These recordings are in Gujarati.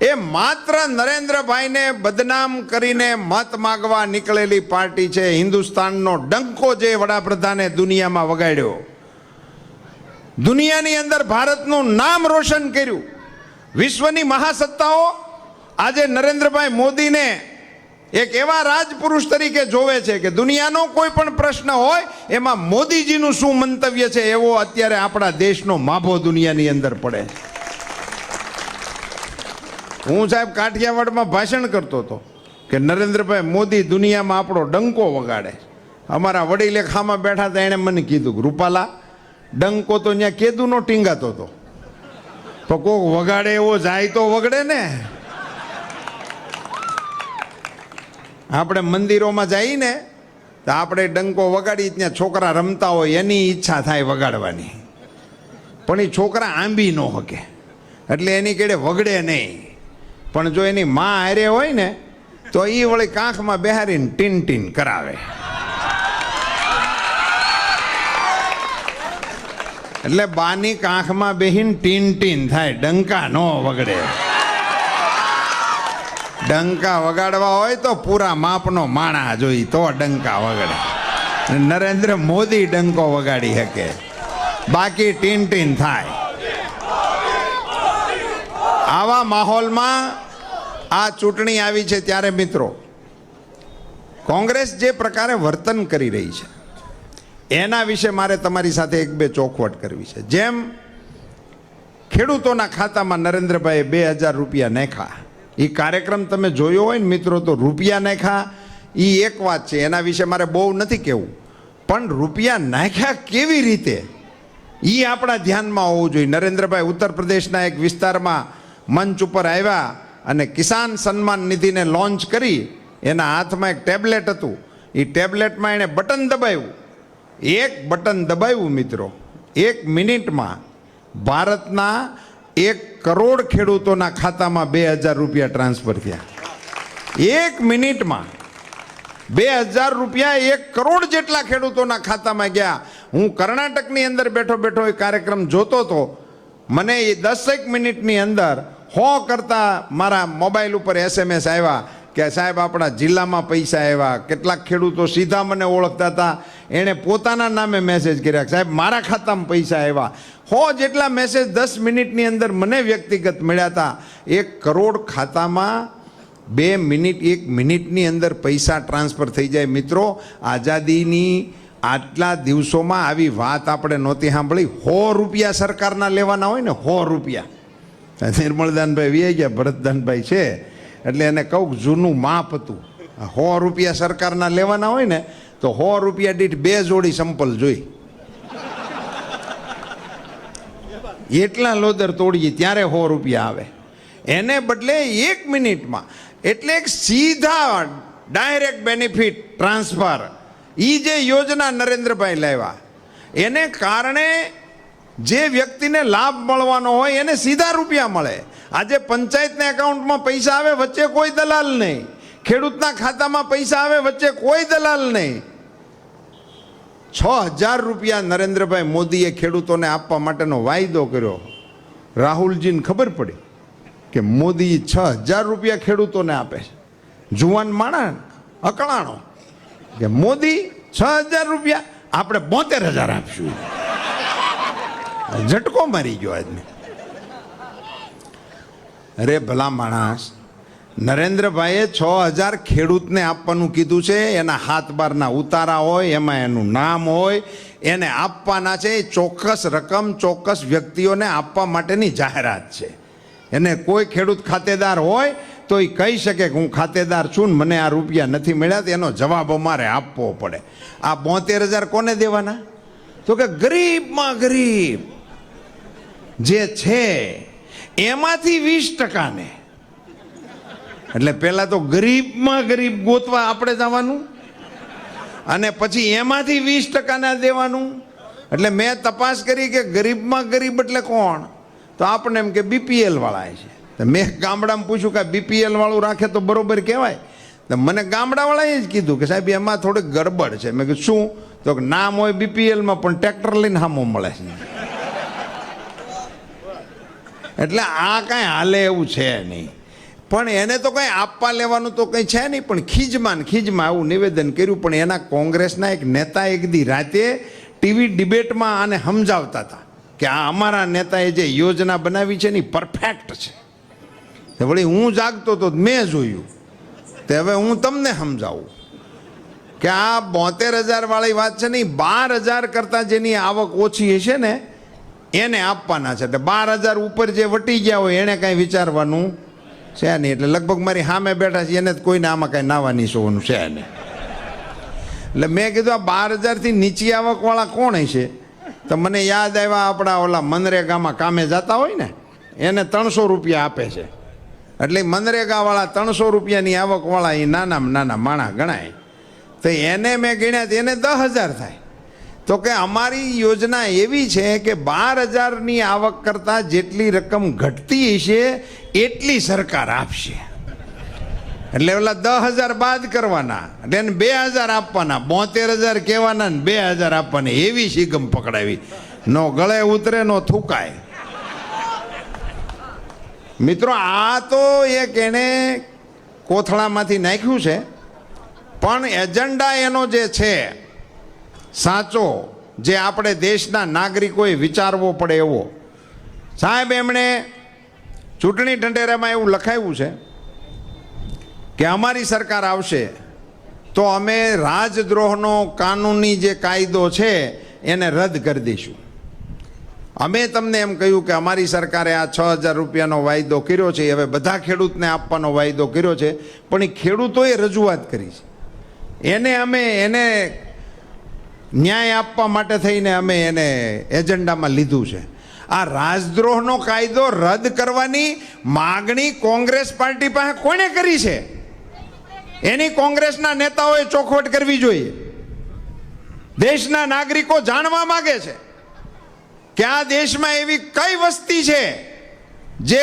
એ માત્ર નરેન્દ્રભાઈને બદનામ કરીને મત માગવા નીકળેલી પાર્ટી છે. હિન્દુસ્તાનનો ડંકો જે વડાપ્રધાને દુનિયામાં વગાડ્યો. દુનિયાની અંદર ભારતનું નામ રોશન કર્યું. વિશ્વની મહાસત્તાઓ આજે નરેન્દ્રભાઈ મોદીને એક એવા રાજપુરુષ તરીકે જોવે છે કે દુનિયાનો કોઈ પણ પ્રશ્ન હોય, એમાં મોદીજીનું શું મંતવ્ય છે એવો અત્યારે આપણા દેશનો માભો દુનિયાની અંદર પડે છે. હું સાહેબ કાઠિયાવાડમાં ભાષણ કરતો હતો કે નરેન્દ્રભાઈ મોદી દુનિયામાં આપણો ડંકો વગાડે. અમારા વડીલે ખામાં બેઠા હતા, એણે મને કીધું, રૂપાલા, ડંકો તો ત્યાં કેદુનો ટીંગાતો હતો. તો કોક વગાડે એવો જાય તો વગડે ને. આપણે મંદિરોમાં જઈએ ને તો આપણે ડંકો વગાડી, ત્યાં છોકરા રમતા હોય, એની ઈચ્છા થાય વગાડવાની. પણ એ છોકરા આંબી ન શકે એટલે એની કેડે વગડે નહીં. પણ જો એની માં હારે હોય ને, તો એ વળી કાંખમાં બેહારીને ટીન ટીન કરાવે. એટલે બાની કાંખમાં બેહીને ટીન ટીન થાય, ડંકા ન વગડે. ડંકા વગાડવા હોય તો પૂરા માપનો માણા જોઈ તો ડંકા વગડે. નરેન્દ્ર મોદી ડંકો વગાડી શકે. બાકી ટીન ટીન થાય. આવા માહોલમાં આ ચૂંટણી આવી છે ત્યારે મિત્રો, કોંગ્રેસ જે પ્રકારે વર્તન કરી રહી છે, એના વિશે મારે તમારી સાથે એક બે ચોખવટ કરવી છે. જેમ ખેડૂતોના ખાતામાં નરેન્દ્રભાઈએ બે હજાર રૂપિયા નાખ્યા. એ કાર્યક્રમ તમે જોયો હોય ને મિત્રો તો રૂપિયા નાખ્યા. એ એક વાત છે, એના વિશે મારે બહુ નથી કહેવું. પણ રૂપિયા નાખ્યા કેવી રીતે? એ આપણા ધ્યાનમાં હોવું જોઈએ. નરેન્દ્રભાઈ ઉત્તર પ્રદેશના એક વિસ્તારમાં મંચ ઉપર આવ્યા અને કિસાન સન્માન નિધિને લોન્ચ કરી. એના હાથમાં એક ટેબ્લેટ હતું. એ ટેબ્લેટમાં એણે બટન દબાવ્યું. એક બટન દબાવ્યું મિત્રો. એક મિનિટમાં ભારતના એક કરોડ ખેડૂતોના ખાતામાં બે હજાર રૂપિયા ટ્રાન્સફર થયા. એક મિનિટમાં બે હજાર રૂપિયા એક કરોડ જેટલા ખેડૂતોના ખાતામાં ગયા. હું કર્ણાટકની અંદર બેઠો બેઠો એ કાર્યક્રમ જોતો હતો. મને એ દસેક મિનિટની અંદર હો કરતા મારા મોબાઈલ ઉપર એસએમએસ આવ્યા કે સાહેબ આપણા જિલ્લામાં પૈસા આવ્યા, કેટલાક ખેડૂતો સીધા મને ઓળખતા હતા. એણે પોતાના નામે મેસેજ કર્યા સાહેબ મારા ખાતામાં પૈસા આવ્યા. હો જેટલા મેસેજ દસ મિનિટની અંદર મને વ્યક્તિગત મળ્યા હતા. એક કરોડ ખાતામાં બે મિનિટ, એક મિનિટની અંદર પૈસા ટ્રાન્સફર થઈ જાય. મિત્રો, આઝાદીની આટલા દિવસોમાં આવી વાત આપણે નહોતી સાંભળી. હો રૂપિયા સરકારના લેવાના હોય ને, સો રૂપિયા. નિર્મળદાનભાઈ વી ગયા, ભરતદાનભાઈ છે. એટલે એને કહું જૂનું માપ હતું. સો રૂપિયા સરકારના લેવાના હોય ને, તો સો રૂપિયા દીઠ બે જોડી સંપલ જોઈ. એટલા લોદર તોડીએ, ત્યારે સો રૂપિયા આવે. એને બદલે એક મિનિટમાં, એટલે એક સીધા ડાયરેક્ટ બેનિફિટ ટ્રાન્સફર. એ જે યોજના નરેન્દ્રભાઈ લાવ્યા, એને કારણે જે વ્યક્તિને લાભ મળવાનો હોય એને સીધા રૂપિયા મળે. આજે પંચાયતના એકાઉન્ટમાં પૈસા આવે વચ્ચે કોઈ દલાલ નહીં. ખેડૂતના ખાતામાં પૈસા આવે વચ્ચે કોઈ દલાલ નહીં. છ હજાર રૂપિયા નરેન્દ્રભાઈ મોદીએ ખેડૂતોને આપવા માટેનો વાયદો કર્યો. રાહુલજીને ખબર પડી કે મોદી છ હજાર રૂપિયા ખેડૂતોને આપે છે. જુવાન માણા અકળાણો. કે મોદી છ હજાર રૂપિયા આપણે બોતેર હજાર આપશું. ઝટકો મારી ગયો આજને. અરે ભલા માણસ, નરેન્દ્રભાઈએ છ હજાર ખેડૂતને આપવાનું કીધું છે, એના હાથ બારના ઉતારા હોય, એમાં એનું નામ હોય, એને આપવાના છે, એ ચોક્કસ રકમ ચોક્કસ વ્યક્તિઓને આપવા માટેની જાહેરાત છે. એને કોઈ ખેડૂત ખાતેદાર હોય તો એ કહી શકે કે હું ખાતેદાર છું ને મને આ રૂપિયા નથી મળ્યા તેનો જવાબ અમારે આપવો પડે. આ બોતેર હજાર કોને દેવાના? તો કે ગરીબમાં ગરીબ જે છે, એમાંથી વીસ ટકાને. એટલે પહેલાં તો ગરીબમાં ગરીબ ગોતવા આપણે જવાનું અને પછી એમાંથી વીસ ટકાના દેવાનું. એટલે મેં તપાસ કરી કે ગરીબમાં ગરીબ એટલે કોણ? તો આપણે એમ કે બીપીએલ વાળા છે. મેં ગામડામાં પૂછ્યું કે બીપીએલ વાળું રાખે તો બરોબર કહેવાય. તો મને ગામડાવાળાએ જ કીધું કે સાહેબ, એમાં થોડીક ગડબડ છે. મેં કીધું, શું? તો નામ હોય બીપીએલમાં પણ ટ્રેક્ટર લઈને હામો મળે છે. એટલે આ કાંઈ હાલે એવું છે નહીં. પણ એને તો કંઈ આપવા લેવાનું તો કંઈ છે નહીં, પણ ખીજમાં ખીજમાં આવું નિવેદન કર્યું, પણ એના કોંગ્રેસના એક નેતા એક દી રાતે ટીવી ડિબેટમાં આને સમજાવતા હતા કે આ અમારા નેતાએ જે યોજના બનાવી છે ને પરફેક્ટ છે. તો વળી હું જાગતો તો મેં જોયું. તે હવે હું તમને સમજાવું. કે આ બોતેર હજારવાળી વાત છે ને બાર હજાર કરતાં જેની આવક ઓછી હશે ને, એને આપવાના છે. તે બાર હજાર ઉપર જે વટી ગયા હોય એણે કાંઈ વિચારવાનું છે નહીં. એટલે લગભગ મારી સામે બેઠા છે એને જ કોઈને આમાં કાંઈ નાવાની સોવાનું છે નહીં. એટલે મેં કીધું, આ બાર હજારથી નીચી આવકવાળા કોણ હશે? તો મને યાદ આવ્યા આપણા ઓલા મનરેગામાં કામે જતા હોય ને, એને ત્રણસો રૂપિયા આપે છે. એટલે મનરેગાવાળા ત્રણસો રૂપિયાની આવકવાળા એ નાનામાં નાના માણા ગણાય. તો એને મેં ગણ્યા એને દસ હજાર થાય. તો કે અમારી યોજના એવી છે કે બાર હજારની આવક કરતાં જેટલી રકમ ઘટતી હશે, એટલી સરકાર આપશે. એટલે ઓલા દસ હજાર બાદ કરવાના, એટલે બે હજાર આપવાના, બોતેર હજાર કહેવાના ને બે હજાર આપવાના, એવી શિગમ પકડાવી. નો ગળે ઉતરે, નો થૂકાય. મિત્રો, આ તો એક એણે કોથળામાંથી નાખ્યું છે, પણ એજન્ડા એનો જે છે, સાચો, જે આપણે દેશના નાગરિકોએ વિચારવો પડે એવો. સાહેબ, એમણે ચૂંટણી ઢંઢેરામાં એવું લખાયું છે કે અમારી સરકાર આવશે તો અમે રાજદ્રોહનો કાનૂની જે કાયદો છે, એને રદ કરી દઈશું. અમે તમને એમ કહ્યું કે અમારી સરકારે આ છ હજાર રૂપિયાનો વાયદો કર્યો છે, હવે બધા ખેડૂતને આપવાનો વાયદો કર્યો છે, પણ એ ખેડૂતોએ રજૂઆત કરી છે. એને અમે, એને ન્યાય આપવા માટે થઈને અમે એને એજન્ડામાં લીધું છે. આ રાજદ્રોહનો કાયદો રદ કરવાની માગણી કોંગ્રેસ પાર્ટી પાસે કોણે કરી છે? એની કોંગ્રેસના નેતાઓએ ચોખવટ કરવી જોઈએ. દેશના નાગરિકો જાણવા માગે છે. કે આ દેશમાં એવી કઈ વસ્તી છે જે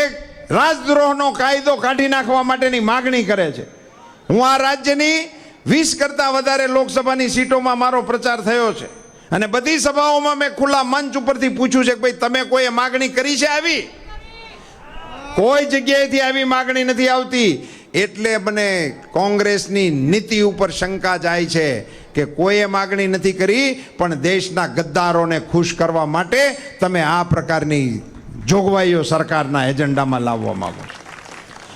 રાજદ્રોહનો કાયદો કાઢી નાખવા માટેની માગણી કરે છે? હું આ રાજ્યની વીસ કરતાં વધારે લોકસભાની સીટોમાં મારો પ્રચાર થયો છે. અને બધી સભાઓમાં મેં ખુલ્લા મંચ ઉપરથી પૂછ્યું છે કે ભાઈ, તમે કોઈએ માગણી કરી છે આવી? કોઈ જગ્યાએથી આવી માગણી નથી આવતી. એટલે મને કોંગ્રેસની નીતિ ઉપર શંકા જાય છે. કે કોઈએ માગણી નથી કરી, પણ દેશના ગદ્દારોને ખુશ કરવા માટે તમે આ પ્રકારની જોગવાઈઓ સરકારના એજન્ડામાં લાવવા માગો છો.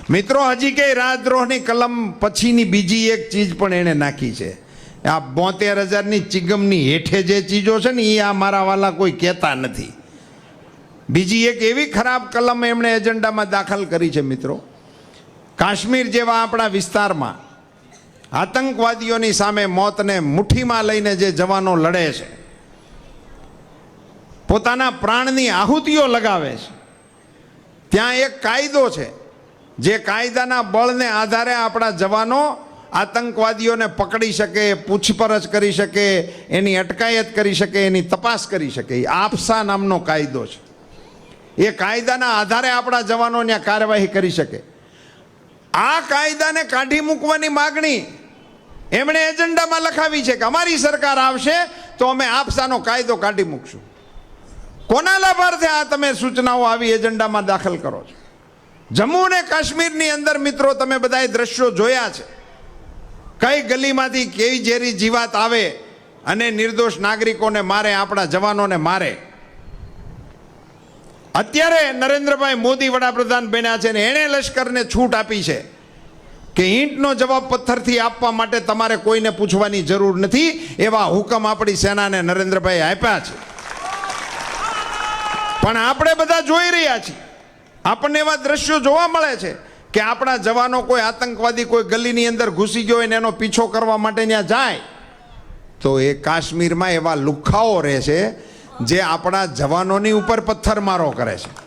મિત્રો, હજી કે રાજદ્રોહની કલમ પછીની બીજી એક ચીજ પણ એણે નાખી છે. આ બોતેર હજારની ચિગમની હેઠે જે ચીજો છે ને એ આ મારા વાલા કોઈ કહેતા નથી. બીજી એક એવી ખરાબ કલમ એમણે એજન્ડામાં દાખલ કરી છે, મિત્રો. કાશ્મીર જેવા આપણા વિસ્તારમાં આતંકવાદીઓની સામે મોતને મુઠ્ઠીમાં લઈને જે જવાનો લડે છે, પોતાના પ્રાણની આહુતિઓ લગાવે છે, ત્યાં એક કાયદો છે, જે કાયદાના બળને આધારે આપણા જવાનો આતંકવાદીઓને પકડી શકે, પૂછપરછ કરી શકે, એની અટકાયત કરી શકે, એની તપાસ કરી શકે. આપસા નામનો કાયદો છે. એ કાયદાના આધારે આપણા જવાનો ત્યાં કાર્યવાહી કરી શકે. આ કાયદાને કાઢી મૂકવાની માગણી એમણે એજન્ડામાં લખાવી છે કે અમારી સરકાર આવશે તો અમે આપસાનો કાયદો કાઢી મૂકશું. કોના લાભાર્થે આ તમે સૂચનાઓ આવી એજન્ડામાં દાખલ કરો છો? જમ્મુ અને કાશ્મીરની અંદર મિત્રો તમે બધાએ દ્રશ્યો જોયા છે. કઈ ગલીમાંથી કેવી ઝેરી જીવાત આવે અને નિર્દોષ નાગરિકોને મારે, આપણા જવાનોને મારે? અત્યારે નરેન્દ્રભાઈ મોદી વડાપ્રધાન બન્યા છે ને એણે લશ્કરને છૂટ આપી છે. કે ઈંટનો જવાબ પથ્થરથી આપવા માટે તમારે કોઈને પૂછવાની જરૂર નથી, એવા હુકમ આપણી સેનાને નરેન્દ્રભાઈ આપ્યા છે. પણ આપણે બધા જોઈ રહ્યા છીએ. આપણને એવા દ્રશ્યો જોવા મળે છે કે આપણા જવાનો કોઈ આતંકવાદી કોઈ ગલીની અંદર ઘૂસી ગયો હોય ને એનો પીછો કરવા માટે ત્યાં જાય, તો એ કાશ્મીરમાં એવા લુખ્ખાઓ રહે છે જે આપણા જવાનોની ઉપર પથ્થરમારો કરે છે.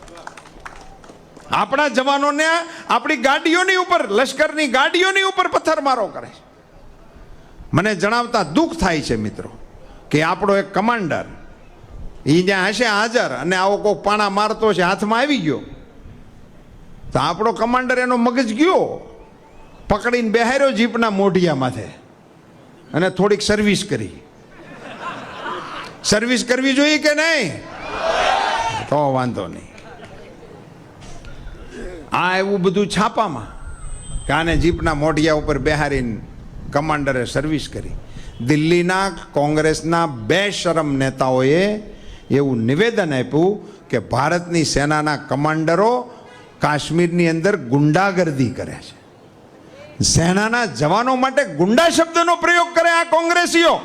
આપણા જવાનોને આપણી ગાડીઓની ઉપર, લશ્કરની ગાડીઓની ઉપર પથ્થરમારો કરે છે. મને જણાવતા દુઃખ થાય છે મિત્રો, કે આપણો એક કમાન્ડર એ જ્યાં હશે હાજર અને આવો કોઈ પાણા મારતો છે, હાથમાં આવી ગયો. તો આપણો કમાન્ડર એનો મગજ ગયો, પકડીને બેહાર્યો જીપના મોઢિયા માથે અને થોડીક સર્વિસ કરી. સર્વિસ કરવી જોઈએ કે નહીં? તો વાંધો નહીં. આ એવું બધું છાપામાં કે આને જીપના મોઢિયા ઉપર બેહારીને કમાન્ડરે સર્વિસ કરી. દિલ્હીના કોંગ્રેસના બે શરમ નેતાઓએ એવું નિવેદન આપ્યું કે ભારતની સેનાના કમાન્ડરો કાશ્મીરની અંદર ગુંડાગર્દી કરે છે. સેનાના જવાનો માટે ગુંડા શબ્દનો પ્રયોગ કરે આ કોંગ્રેસીઓ.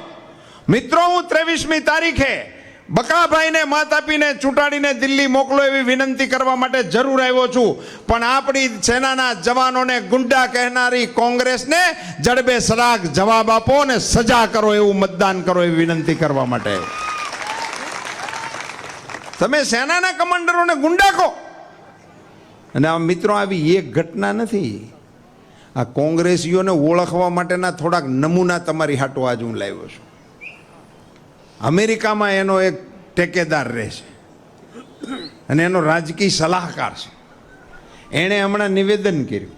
મિત્રો, હું ત્રેવીસમી તારીખે બકાભાઈને મત આપીને ચૂંટાડીને દિલ્હી મોકલો એવી વિનંતી કરવા માટે જરૂર આવ્યો છું. પણ આપણી સેનાના જવાનોને ગુંડા કહેનારી કોંગ્રેસને જડબે સરાગ જવાબ આપો અને સજા કરો એવું મતદાન કરો એવી વિનંતી કરવા માટે. તમે સેનાના કમાન્ડરોને ગુંડા કહો. અને આ મિત્રો, આવી એક ઘટના નથી. આ કોંગ્રેસીઓને ઓળખવા માટેના થોડાક નમૂના તમારી હાટો આજ હું લાવ્યો છું. અમેરિકામાં એનો એક ટેકેદાર રહે છે. અને એનો રાજકીય સલાહકાર છે. એણે હમણાં નિવેદન કર્યું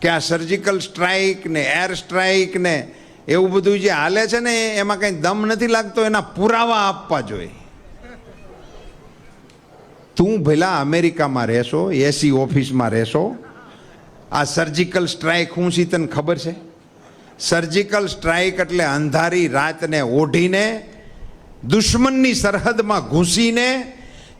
કે આ સર્જિકલ સ્ટ્રાઇક ને એર સ્ટ્રાઇક ને એવું બધું જે હાલે છે ને, એમાં કંઈ દમ નથી લાગતો, એના પુરાવા આપવા જોઈએ. તું ભલા અમેરિકામાં રહેશો એસી ઓફિસમાં રહેશો. આ સર્જિકલ સ્ટ્રાઇક શું છે તને ખબર છે? સર્જિકલ સ્ટ્રાઇક એટલે અંધારી રાતને ઓઢીને દુશ્મનની સરહદમાં ઘૂસીને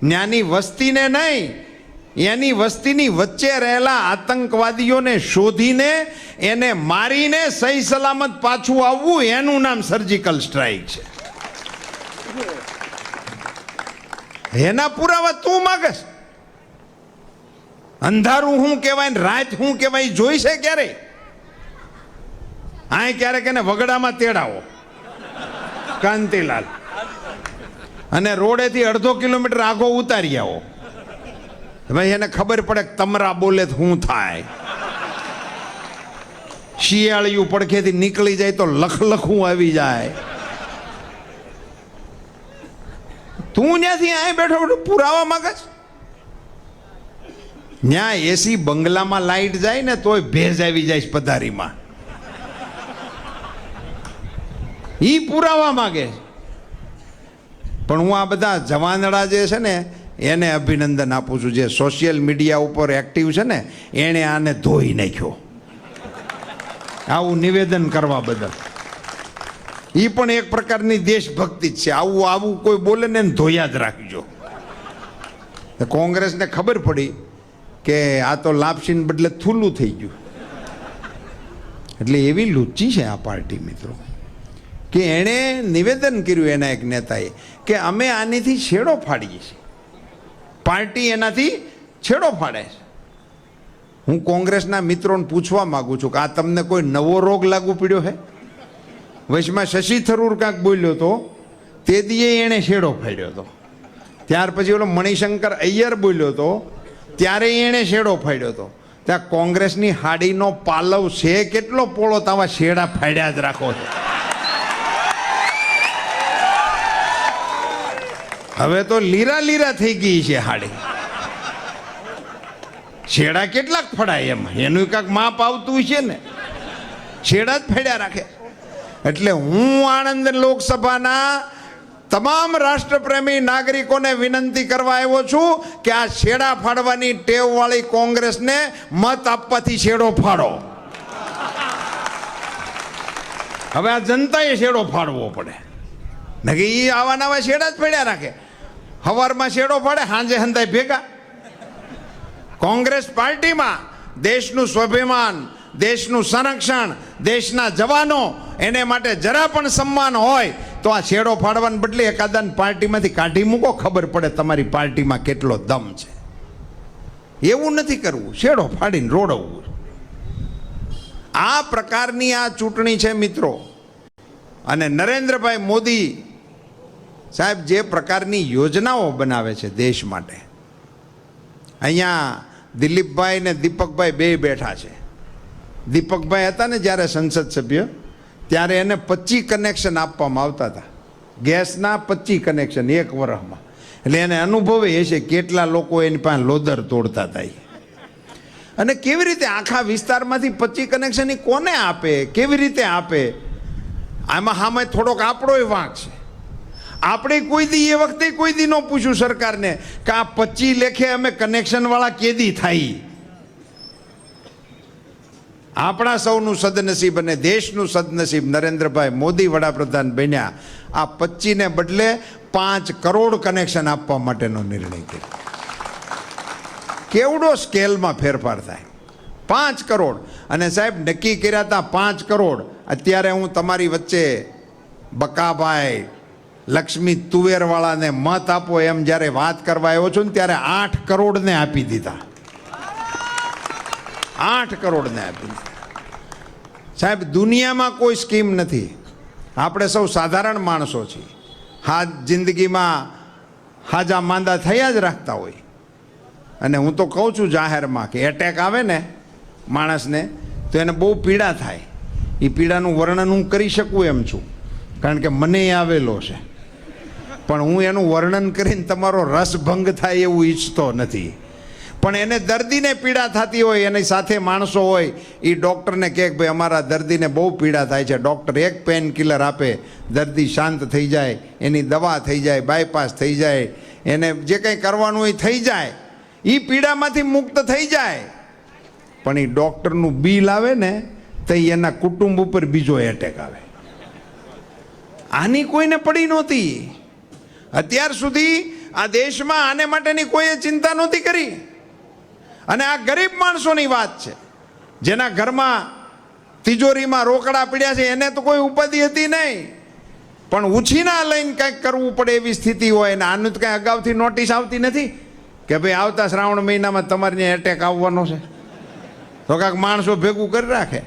જ્ઞાની વસ્તીને નહીં એની વસ્તીની વચ્ચે રહેલા આતંકવાદીઓને શોધીને, એને મારીને સહી સલામત પાછું આવવું, એનું નામ સર્જિકલ સ્ટ્રાઇક છે. એના પુરાવા તું માગસ. અંધારું શું કહેવાય ને રાત શું કહેવાય જોઈ છે ક્યારે? આ ક્યારેક એને વગડામાં તેડાવો. કાંતિલાલ. અને રોડેથી અડધો કિલોમીટર આગો ઉતારી આવો. ભાઈ, એને ખબર પડે કે તમરા બોલે તો શું થાય. શિયાળિયું પડખેથી નીકળી જાય તો લખલખું આવી જાય. તું ત્યાંથી અહીં બેઠો પુરાવા માંગે છે? ત્યાં એસી બંગલામાં લાઈટ જાય ને તોય ભેજ આવી જાય પધારીમાં. ઈ પુરાવા માંગે છે. પણ હું આ બધા જવાનડા જે છે ને, એને અભિનંદન આપું છું. જે સોશિયલ મીડિયા ઉપર એક્ટિવ છે ને, એણે આને ધોઈ નાખ્યો. આવું નિવેદન કરવા બદલ. એ પણ એક પ્રકારની દેશભક્તિ જ છે. આવું આવું કોઈ બોલે ને ધોયા જ રાખજો. કોંગ્રેસને ખબર પડી કે આ તો લાપસીને બદલે થૂલું થઈ ગયું. એટલે એવી લુચ્ચી છે આ પાર્ટી, મિત્રો. કે એણે નિવેદન કર્યું એના એક નેતાએ કે અમે આનીથી છેડો ફાડીએ છીએ. પાર્ટી એનાથી છેડો ફાડે છે. હું કોંગ્રેસના મિત્રોને પૂછવા માગું છું કે આ તમને કોઈ નવો રોગ લાગુ પડ્યો છે વચમાં શશી થરૂર કાંક બોલ્યો તો, તે દીએ એણે છેડો ફાડ્યો હતો ત્યાર પછી ઓલો મણિશંકર અય્યર બોલ્યો હતો ત્યારે એણે છેડો ફાડ્યો હતો ત્યાં કોંગ્રેસની હાડીનો પાલવ છે કેટલો પોળો તાવા શેડા ફાડ્યા જ રાખો છો. હવે તો લીરા લીરા થઈ ગઈ છે હાડી. છેડા કેટલાક ફડાય એમ. એનું કાંક માપ આવતું છે ને. છેડા જ ફેડ્યા રાખે. એટલે હું આણંદ લોકસભાના તમામ રાષ્ટ્રપ્રેમી નાગરિકોને વિનંતી કરવા આવ્યો છું કે આ છેડા ફાડવાની ટેવવાળી કોંગ્રેસને મત આપવાથી છેડો ફાડો. હવે આ જનતાએ છેડો ફાડવો પડે. ને એ આવા નવા છેડા જ પડ્યા રાખે. હવારમાં છેડો ફાડે સાંજે હંધાય ભેગા. કોંગ્રેસ પાર્ટીમાં દેશનું સ્વાભિમાન, દેશનું સંરક્ષણ, દેશના જવાનો, એને માટે જરા પણ સન્માન હોય તો આ છેડો ફાડવાને બદલે એકાદાન પાર્ટીમાંથી કાઢી મૂકો. ખબર પડે તમારી પાર્ટીમાં કેટલો દમ છે. એવું નથી કરવું. છેડો ફાડીને રોડવવું આ પ્રકારની આ ચૂંટણી છે મિત્રો. અને નરેન્દ્રભાઈ મોદી સાહેબ, જે પ્રકારની યોજનાઓ બનાવે છે દેશ માટે, અહીંયા દિલીપભાઈ ને દીપકભાઈ બે બેઠા છે. દીપકભાઈ હતા ને જ્યારે સંસદ સભ્ય, ત્યારે એને પચીસ કનેક્શન આપવામાં આવતા હતા. ગેસના પચીસ કનેક્શન એક વર્ષમાં એટલે એને અનુભવે હશે કેટલા લોકો એની પાસે લોદર તોડતા હતા. અને કેવી રીતે આખા વિસ્તારમાંથી પચીસ કનેક્શન કોને આપે? કેવી રીતે આપે? આમાં સામે થોડોક આપણોય વાંક છે. આપણે કોઈ દી એ વખતે કોઈ દી ન પૂછ્યું સરકારને કે આ પચી લેખે અમે કનેક્શન વાળા કેદી થાય? આપણા સૌનું સદનસીબ અને દેશનું સદનસીબ નરેન્દ્રભાઈ મોદી વડાપ્રધાન બન્યા. આ પચીને બદલે પાંચ કરોડ કનેક્શન આપવા માટેનો નિર્ણય કર્યો. કેવડો સ્કેલમાં ફેરફાર થાય? પાંચ કરોડ. અને સાહેબ, નક્કી કર્યા હતા પાંચ કરોડ. અત્યારે હું તમારી વચ્ચે બકાભાઈ લક્ષ્મી તુવેરવાળાને મત આપો એમ જ્યારે વાત કરવા આવ્યો છું ને ત્યારે આઠ કરોડને આપી દીધા. આઠ કરોડને આપી દીધા. સાહેબ, દુનિયામાં કોઈ સ્કીમ નથી. આપણે સૌ સાધારણ માણસો છીએ. હા, જિંદગીમાં હાજા માંદા થયા જ રાખતા હોય. અને હું તો કહું છું જાહેરમાં કે એટેક આવે ને માણસને, તો એને બહુ પીડા થાય. એ પીડાનું વર્ણન હું કરી શકું એમ છું. કારણ કે મને આવેલો છે. પણ હું એનું વર્ણન કરીને તમારો રસભંગ થાય એવું ઈચ્છતો નથી. પણ એને દર્દીને પીડા થતી હોય, એની સાથે માણસો હોય એ ડૉક્ટરને કહે કે ભાઈ અમારા દર્દીને બહુ પીડા થાય છે. ડૉક્ટર એક પેન કિલર આપે, દર્દી શાંત થઈ જાય, એની દવા થઈ જાય, બાયપાસ થઈ જાય, એને જે કંઈ કરવાનું હોય થઈ જાય. એ પીડામાંથી મુક્ત થઈ જાય. પણ એ ડૉક્ટરનું બિલ આવે ને, તો એના કુટુંબ ઉપર બીજો એટેક આવે. આની કોઈને પડી નહોતી. અત્યાર સુધી આ દેશમાં આને માટેની કોઈએ ચિંતા નહોતી કરી. અને આ ગરીબ માણસોની વાત છે. જેના ઘરમાં તિજોરીમાં રોકડા પડ્યા છે, એને તો કોઈ ઉપાધિ હતી નહીં. પણ ઉછીના લઈને કંઈક કરવું પડે એવી સ્થિતિ હોય ને આનું તો કંઈ અગાઉથી નોટિસ આવતી નથી કે ભાઈ આવતા શ્રાવણ મહિનામાં તમારે ત્યાં એટેક આવવાનો છે. તો કાંક માણસો ભેગું કરી રાખે.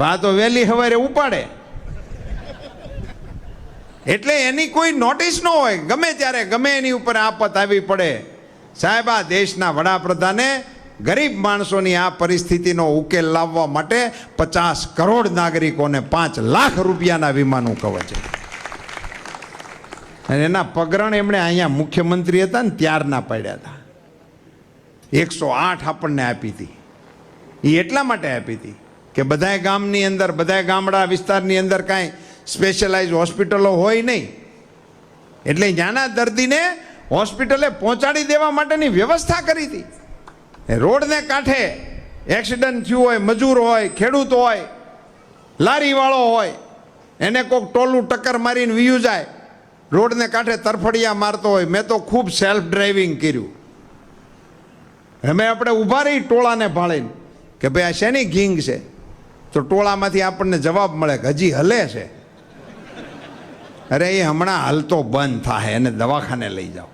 આ તો વહેલી સવારે ઉપાડે. એટલે એની કોઈ નોટિસ ન હોય. ગમે ત્યારે, ગમે એની ઉપર આફત આવી પડે. સાહેબ, આ દેશના વડાપ્રધાને ગરીબ માણસોની આ પરિસ્થિતિનો ઉકેલ લાવવા માટે પચાસ કરોડ નાગરિકોને પાંચ લાખ રૂપિયાના વીમાનું કવચ અને એના પગરણ એમણે અહીંયા મુખ્યમંત્રી હતા ને ત્યારના પાડ્યા હતા. એકસો આઠ આપણને આપી હતી. એ એટલા માટે આપી હતી કે બધાય ગામની અંદર, બધાય ગામડા વિસ્તારની અંદર કાંઈ સ્પેશિયલાઇઝ હોસ્પિટલો હોય નહીં. એટલે ત્યાંના દર્દીને હોસ્પિટલે પહોંચાડી દેવા માટેની વ્યવસ્થા કરી હતી. રોડને કાંઠે એક્સિડન્ટ થયું હોય, મજૂર હોય, ખેડૂત હોય, લારીવાળો હોય, એને કોઈક ટોલું ટક્કર મારીને વીયું જાય, રોડને કાંઠે તરફડિયા મારતો હોય. મેં તો ખૂબ સેલ્ફ ડ્રાઇવિંગ કર્યું. અમે આપણે ઊભા રહી ટોળાને ભાળીને કે ભાઈ, આ શેની ગીંગ છે? તો ટોળામાંથી આપણને જવાબ મળે કે, હજી હલે છે. અરે એ હમણાં હાલતો બંધ થાય એને દવાખાને લઈ જાઓ.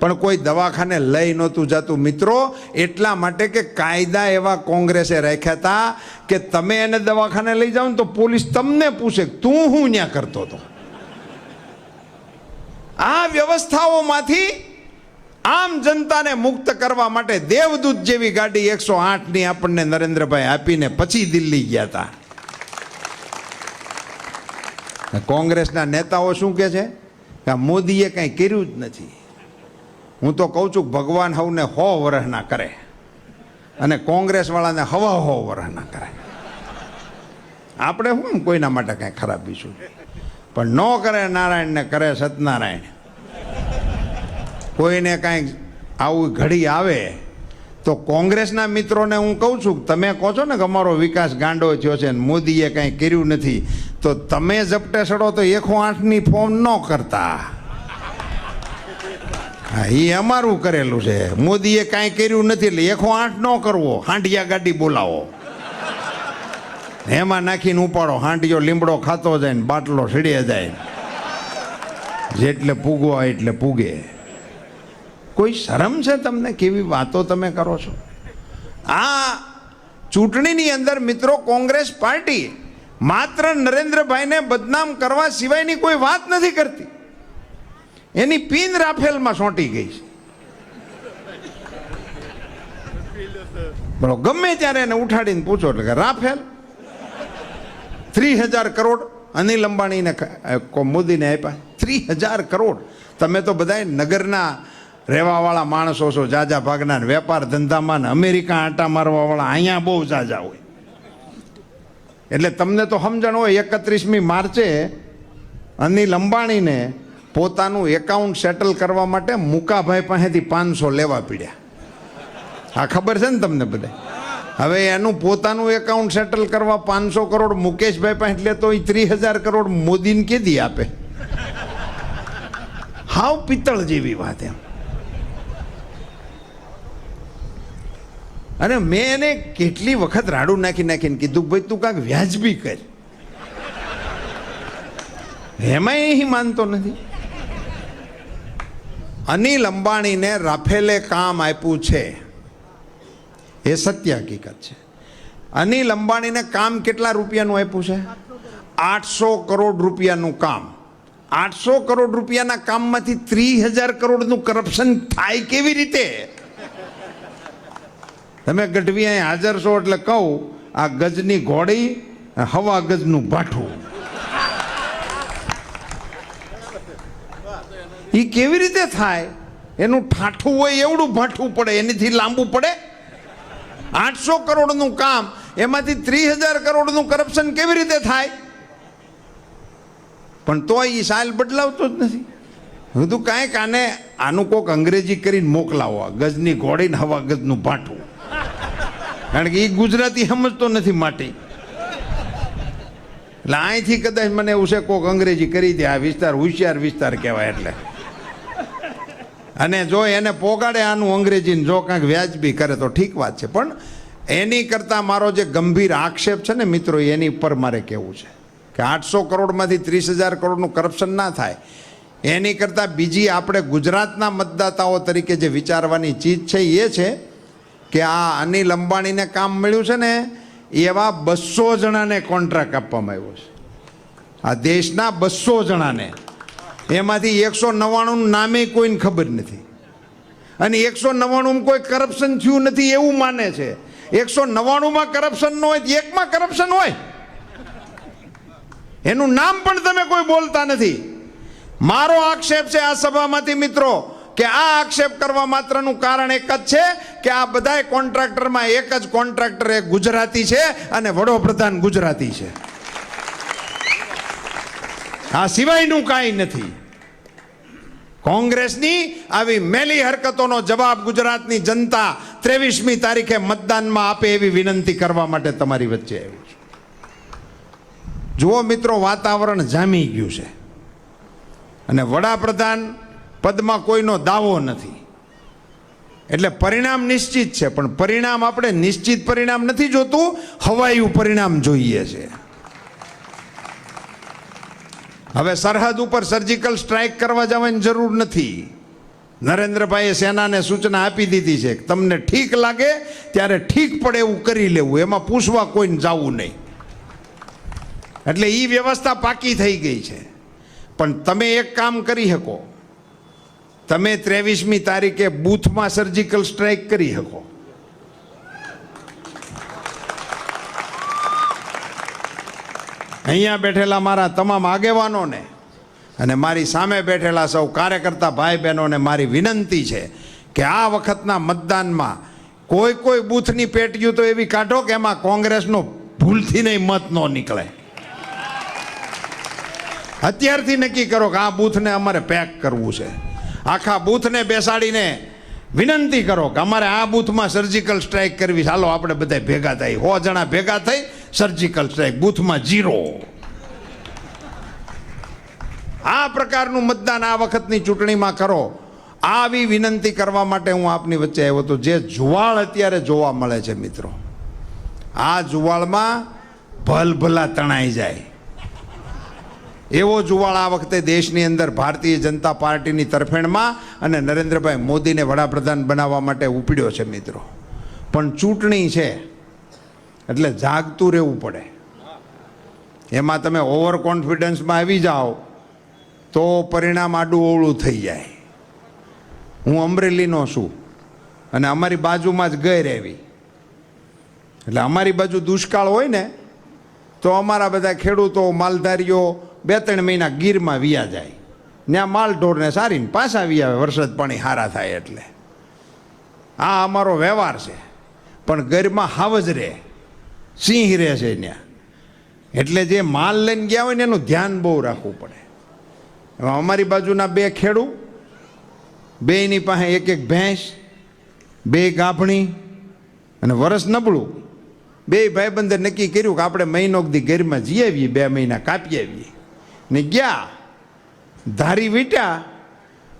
પણ કોઈ દવાખાને લઈ નહોતું જતું. મિત્રો, એટલા માટે કે કાયદા એવા કોંગ્રેસે રાખ્યા હતા કે તમે એને દવાખાને લઈ જાઓ ને તો પોલીસ તમને પૂછે તું હું ત્યાં કરતો હતો? આ વ્યવસ્થાઓમાંથી આમ જનતાને મુક્ત કરવા માટે દેવદૂત જેવી ગાડી એકસો આઠની આપણને નરેન્દ્રભાઈ આપીને પછી દિલ્હી ગયા હતા. કોંગ્રેસના નેતાઓ શું કહે છે? કે મોદીએ કંઈ કર્યું જ નથી. હું તો કહું છું, ભગવાન હવને હો વરહના કરે. અને કોંગ્રેસવાળાને હવા હો વરહના કરે. આપણે શું કોઈના માટે કાંઈ ખરાબ છું પણ ન કરે નારાયણને કરે સત્યનારાયણ. કોઈને કાંઈક આવું ઘડી આવે, તો કોંગ્રેસના મિત્રોને હું કહું છું, તમે કહો છો ને કે અમારો વિકાસ ગાંડો થયો છે મોદીએ કાંઈ કર્યું નથી તો તમે ઝપટે સડો તો એકસો આઠની ફોર્મ ન કરતા. હા એ અમારું કરેલું છે. મોદીએ કાંઈ કર્યું નથી એટલે એકસો આઠ ન કરવો. હાંડિયા ગાડી બોલાવો. એમાં નાખીને ઉપાડો. હાંડિયો લીમડો ખાતો જાય ને બાટલો સીડીએ જાય. જેટલે પૂગવા એટલે પૂગે. કોઈ શરમ છે તમને? કેવી વાતો તમે કરો છો? આ ચૂંટણીની અંદર મિત્રો કોંગ્રેસ પાર્ટી માત્ર નરેન્દ્રભાઈને બદનામ કરવા સિવાયની કોઈ વાત નથી કરતી. એની પિન રાફેલમાં સોંટી ગઈ છે. ગમે ત્યારે એને ઉઠાડીને પૂછો એટલે કે રાફેલ થ્રી હજાર કરોડ અનિલ અંબાણીને મોદીને આપ્યા. થ્રી હજાર કરોડ. તમે તો બધાય નગરના રહેવાવાળા માણસો છો, જાજા ભાગના વેપાર ધંધામાં ને અમેરિકા આંટા મારવાવાળા, અહીંયા બહુ જાજા હોય. એટલે તમને તો સમજણ હોય, એકત્રીસમી માર્ચે અનિલ અંબાણીને પોતાનું એકાઉન્ટ સેટલ કરવા માટે મુકાભાઈ પાસેથી પાંચસો લેવા પડ્યા. આ ખબર છે ને તમને બધા? હવે એનું પોતાનું એકાઉન્ટ સેટલ કરવા પાંચસો કરોડ મુકેશભાઈ પાસે લેતો એ ત્રીસ હજાર કરોડ મોદીને કેદી આપે? હાવ પિત્તળ જેવી વાત એમ. અને મેં એને કેટલી વખત રાડું નાખી નાખીને કીધું ભાઈ, તું કાંક વ્યાજબી કર. એમાંય એ માનતો નથી. અનિલ અંબાણીને રાફેલે કામ આપ્યું છે. એ સત્ય હકીકત છે. અનિલ અંબાણીને કામ કેટલા રૂપિયાનું આપ્યું છે? આઠસો કરોડ રૂપિયાનું કામ. આઠસો કરોડ રૂપિયાના કામમાંથી ત્રીસ હજાર કરોડનું કરપ્શન થાય કેવી રીતે? તમે ગઢવી અહીં હાજર છો એટલે કહું, આ ગજની ઘોડી, હવા ગજનું ભાઠું. એ કેવી રીતે થાય? એનું ઠાઠું હોય, એવડું ભાઠું પડે, એનીથી લાંબુ પડે? આઠસો કરોડનું કામ, એમાંથી ત્રીસ હજાર કરોડનું કરપ્શન કેવી રીતે થાય? પણ તોય એ સાલ બદલાવતો જ નથી. હું તું કાંઈક આને આનું કોક અંગ્રેજી કરીને મોકલાવો ગજની ઘોડીને હવા ગજનું ભાઠું. કારણ કે એ ગુજરાતી સમજતો નથી માટી. એટલે અહીંથી કદાચ મને એવું છે કોક અંગ્રેજી કરી દે, આ વિસ્તાર હોશિયાર વિસ્તાર કહેવાય એટલે. અને જો એને પોગાડે આનું અંગ્રેજીને જો કાંઈક વ્યાજબી કરે તો ઠીક વાત છે. પણ એની કરતાં મારો જે ગંભીર આક્ષેપ છે ને મિત્રો એની ઉપર મારે કહેવું છે. કે આઠસો કરોડમાંથી ત્રીસ હજાર કરોડનું કરપ્શન ના થાય. એની કરતાં બીજી આપણે ગુજરાતના મતદાતાઓ તરીકે જે વિચારવાની ચીજ છે એ છે કે આ અનિલ અંબાણીને કામ મળ્યું છે ને, એવા બસો જણાને કોન્ટ્રાક્ટ આપવામાં આવ્યો છે. આ દેશના બસો જણાને. એમાંથી એકસો નવ્વાણું નામે કોઈને ખબર નથી. અને એકસો નવ્વાણું કોઈ કરપ્શન થયું નથી એવું માને છે. એકસો નવ્વાણુંમાં કરપ્શન ન હોય એકમાં કરપ્શન હોય. એનું નામ પણ તમે કોઈ બોલતા નથી. મારો આક્ષેપ છે આ સભામાંથી મિત્રો કે આ આક્ષેપ કરવા માત્રનું કારણ એક જ છે કે આ બધાય કોન્ટ્રાક્ટરમાં એક જ કોન્ટ્રાક્ટર એ ગુજરાતી છે અને વડોપ્રધાન ગુજરાતી છે. આ સિવાયનું કાંઈ નથી. કોંગ્રેસની આવી મેલી હરકતોનો જવાબ ગુજરાતની જનતા ત્રેવીસમી તારીખે મતદાનમાં આપે એવી વિનંતી કરવા માટે તમારી વચ્ચે આવ્યું છે. જુઓ મિત્રો, વાતાવરણ જામી ગયું છે. અને વડાપ્રધાન પદમાં કોઈનો દાવો નથી. એટલે પરિણામ નિશ્ચિત છે, પણ પરિણામ આપણે નિશ્ચિત પરિણામ નથી જોતું, હવાયું પરિણામ જોઈએ છે. હવે સરહદ ઉપર સર્જિકલ સ્ટ્રાઇક કરવા જવાની જરૂર નથી. નરેન્દ્રભાઈએ સેનાને સૂચના આપી દીધી છે તમને ઠીક લાગે, ત્યારે ઠીક પડે એવું કરી લેવું, એમાં પૂછવા કોઈને જવું નહીં. એટલે એ વ્યવસ્થા પાકી થઈ ગઈ છે. પણ તમે એક કામ કરી શકો. તમે ત્રેવીસમી તારીખે બૂથમાં સર્જિકલ સ્ટ્રાઇક કરી શકો. અહીંયા બેઠેલા મારા તમામ આગેવાનોને અને મારી સામે બેઠેલા સૌ કાર્યકર્તા ભાઈ બહેનોને મારી વિનંતી છે કે આ વખતના મતદાનમાં કોઈ કોઈ બૂથની પેટીયું તો એવી કાઢો કે એમાં કોંગ્રેસનો ભૂલથી નહીં મત ન નીકળે. અત્યારથી નક્કી કરો કે આ બૂથને અમારે પેક કરવું છે. આખા બૂથને બેસાડીને વિનંતી કરો કે અમારે આ બૂથમાં સર્જિકલ સ્ટ્રાઇક કરવી ચાલો આપણે બધા ભેગા થઈ હો જણા ભેગા થઈ સર્જિકલ સ્ટ્રાઇક બૂથમાં જીરો આ પ્રકારનું મતદાન આ વખતની ચૂંટણીમાં કરો. આવી વિનંતી કરવા માટે હું આપની વચ્ચે આવ્યો હતો. જે જુવાળ અત્યારે જોવા મળે છે મિત્રો. આ જુવાળમાં ભલભલા તણાઈ જાય. એવો જુવાળ આ વખતે દેશની અંદર ભારતીય જનતા પાર્ટીની તરફેણમાં અને નરેન્દ્રભાઈ મોદીને વડાપ્રધાન બનાવવા માટે ઉપડ્યો છે મિત્રો. પણ ચૂંટણી છે, એટલે જાગતું રહેવું પડે. એમાં તમે ઓવર કોન્ફિડન્સમાં આવી જાઓ, તો પરિણામ આડું ઓવળું થઈ જાય. હું અમરેલીનો છું અને અમારી બાજુમાં જ ગઈ રહેવી એટલે અમારી બાજુ દુષ્કાળ હોય ને, તો અમારા બધા ખેડૂતો, માલધારીઓ બે ત્રણ મહિના ગીરમાં વિયા જાય. ત્યાં માલ ઢોરને સારીને પાછા વી આવે વરસાદ પાણી સારા થાય એટલે. આ અમારો વ્યવહાર છે. પણ ઘરમાં હાવજ રહે. સિંહ રહે છે ત્યાં એટલે જે માલ લઈને ગયા હોય ને એનું ધ્યાન બહુ રાખવું પડે. એમાં અમારી બાજુના બે ખેડૂ બેની પાસે એક એક ભેંસ, બે ગાભણી અને વરસ નબળું. બે ભાઈબંધે નક્કી કર્યું કે આપણે મહિનો દી ઘરમાં જઈ આવીએ બે મહિના કાપી આવીએ. ને ગયા. ધારી વીટ્યા.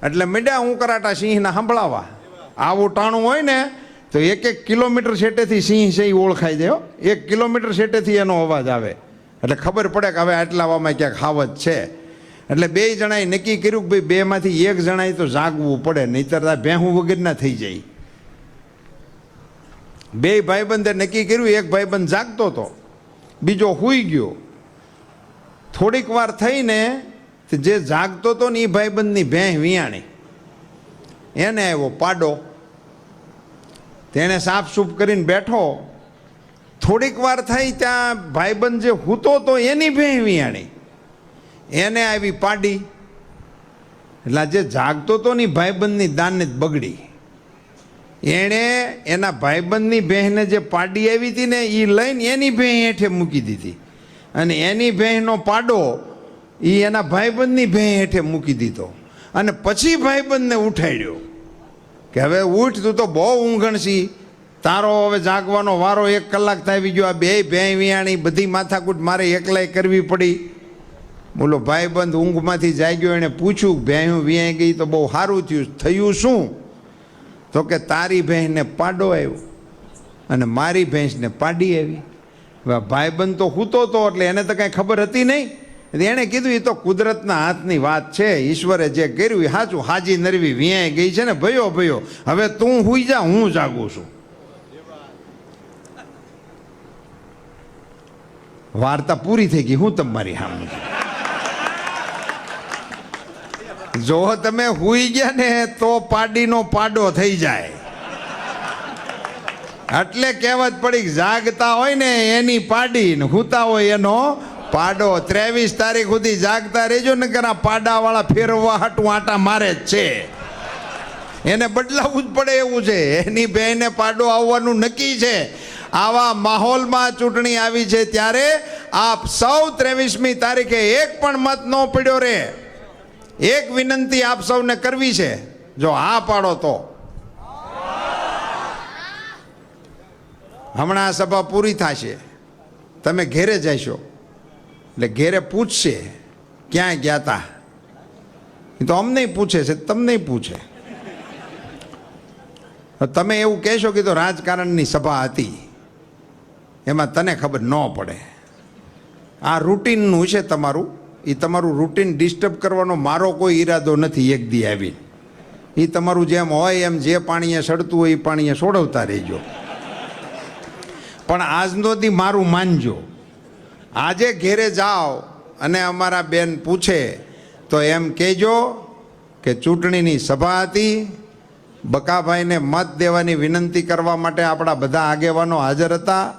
એટલે મીડ્યા હું કરાટા સિંહના સંભળાવા. આવું ટાણું હોય ને, તો એક એક કિલોમીટર શેટેથી સિંહ છે એ ઓળખાઈ જાય એક કિલોમીટર શેટેથી એનો અવાજ આવે. એટલે ખબર પડે કે હવે આટલાવામાં ક્યાંક હાવત છે. એટલે બે જણાએ નક્કી કર્યું કે ભાઈ બેમાંથી એક જણાએ તો જાગવું પડે, નહીતર ભેહું વગરના થઈ જાય. બે ભાઈબંધે નક્કી કર્યું, એક ભાઈબંધ જાગતો હતો. બીજો હુઈ ગયો. થોડીક વાર થઈને જે જાગતો હતો ને એ ભાઈબંધની ભેંહ વિયાણી. એને આવ્યો પાડો. તેણે સાફસૂફ કરીને બેઠો. થોડીક વાર થઈ ત્યાં ભાઈબંધ જે હૂતો તો એની ભેંહ વિયાણી. એને આવી પાડી. એટલે જે જાગતો તો ને એ ભાઈબંધની દાનને જ બગડી. એણે એના ભાઈબંધની બહેને જે પાડી આવી હતી ને એ લઈને એની ભેં હેઠે મૂકી દીધી. અને એની બહેનનો પાડો એ એના ભાઈબંધની ભેં હેઠે મૂકી દીધો. અને પછી ભાઈબંધને ઉઠાડ્યો કે હવે ઉઠ, તું તો બહુ ઊંઘણ છી. તારો હવે જાગવાનો વારો એક કલાક થઈ ગયો. આ બે ભેં વિયાણી બધી માથાકૂટ મારે એકલાય કરવી પડી. બોલો, ભાઈબંધ ઊંઘમાંથી જાગ્યો. એણે પૂછ્યું, ભેંયું વિયાઈ ગઈ તો બહુ સારું થયું. થયું શું? તો કે, તારી ભેંસને પાડો આવ્યો. અને મારી ભેંસને પાડી આવી. ભાઈબંધ તો હૂતો હતો એટલે એને તો કાંઈ ખબર હતી નહીં. એણે કીધું એ તો કુદરતના હાથની વાત છે. ઈશ્વરે જે કર્યું એ સાચું હાજી નરવી વ્યાય ગઈ છે ને, ભયો ભયો. હવે તું હુઈ જા, હું જાગું છું. વાર્તા પૂરી થઈ ગઈ. હું તમારી સામે જો તમે હુઈ ગયા ને, તો પાડીનો પાડો થઈ જાય. એટલે કહેવત પડી જાગતા હોય ને એની પાડી ને હુતા હોય એનો પાડો. ત્રેવીસ તારીખ સુધી જાગતા રહેજો ને કે પાડાવાળા ફેરવવા હાટું આટા મારે જ છે. એને બદલાવવું જ પડે એવું છે. એની બેને પાડો આવવાનું નક્કી છે. આવા માહોલમાં ચૂંટણી આવી છે ત્યારે આપ સૌ ત્રેવીસમી તારીખે એક પણ મત ન પડ્યો રે. એક વિનંતી આપ સૌને કરવી છે. જો હા પાડો તો. હમણાં સભા પૂરી થશે. તમે ઘેરે જશો એટલે ઘેરે પૂછશે, ક્યાં ગયા તા એ તો અમને પૂછે છે, તમને પૂછે. તમે એવું કહેશો કે તો રાજકારણની સભા હતી. એમાં તને ખબર ન પડે. આ રૂટીનનું છે તમારું. એ તમારું રૂટીન ડિસ્ટર્બ કરવાનો મારો કોઈ ઈરાદો નથી એક દી આવી એ તમારું જેમ હોય એમ જે પાણીએ સડતું હોય એ પાણીએ સોડવતા રહેજો. પણ આજનો દી મારું માનજો. આજે ઘેરે જાઓ અને અમારા બેન પૂછે, તો એમ કહેજો કે ચૂંટણીની સભા હતી. બકાભાઈને મત દેવાની વિનંતી કરવા માટે આપણા બધા આગેવાનો હાજર હતા.